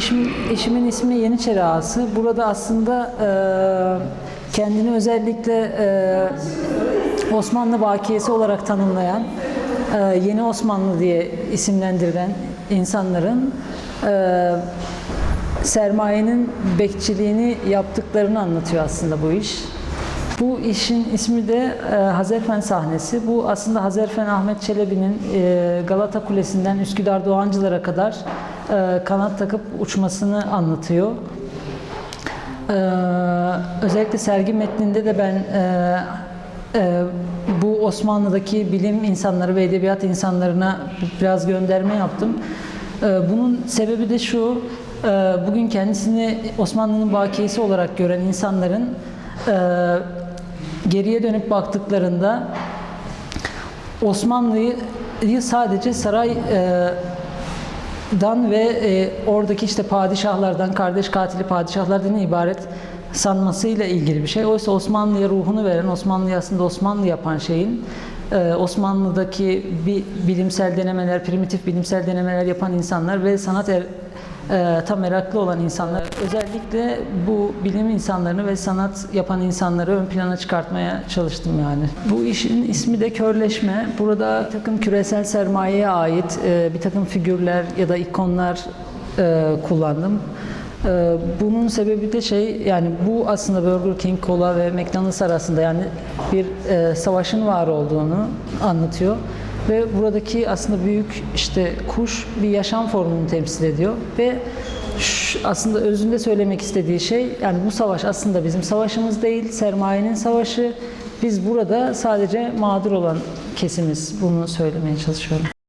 işim, eşimin ismi Yeniçeri Ağası. Burada aslında e, kendini özellikle e, Osmanlı bakiyesi olarak tanımlayan, e, Yeni Osmanlı diye isimlendirilen insanların e, sermayenin bekçiliğini yaptıklarını anlatıyor aslında bu iş. Bu işin ismi de e, Hazerfen sahnesi. Bu aslında Hazerfen Ahmet Çelebi'nin e, Galata Kulesi'nden Üsküdar Doğancılar'a kadar e, kanat takıp uçmasını anlatıyor. E, özellikle sergi metninde de ben e, e, bu Osmanlı'daki bilim insanları ve edebiyat insanlarına biraz gönderme yaptım. E, bunun sebebi de şu, e, bugün kendisini Osmanlı'nın bakiyesi olarak gören insanların e, geriye dönüp baktıklarında Osmanlı'yı sadece saray e, dan ve e, oradaki işte padişahlardan, kardeş katili padişahlardan ibaret sanmasıyla ilgili bir şey. Oysa Osmanlı'ya ruhunu veren, Osmanlı'yı aslında Osmanlı yapan şeyin e, Osmanlı'daki bir bilimsel denemeler, primitif bilimsel denemeler yapan insanlar ve sanat er, e, tam meraklı olan insanlar. Özellikle bu bilim insanlarını ve sanat yapan insanları ön plana çıkartmaya çalıştım yani. Bu işin ismi de körleşme. Burada bir takım küresel sermayeye ait e, bir takım figürler ya da ikonlar e, kullandım. Bunun sebebi de şey yani bu aslında Burger King, Cola ve McDonald's arasında yani bir e, savaşın var olduğunu anlatıyor. Ve buradaki aslında büyük işte kuş bir yaşam formunu temsil ediyor ve aslında özünde söylemek istediği şey yani bu savaş aslında bizim savaşımız değil, sermayenin savaşı. Biz burada sadece mağdur olan kesimiz. Bunu söylemeye çalışıyorum.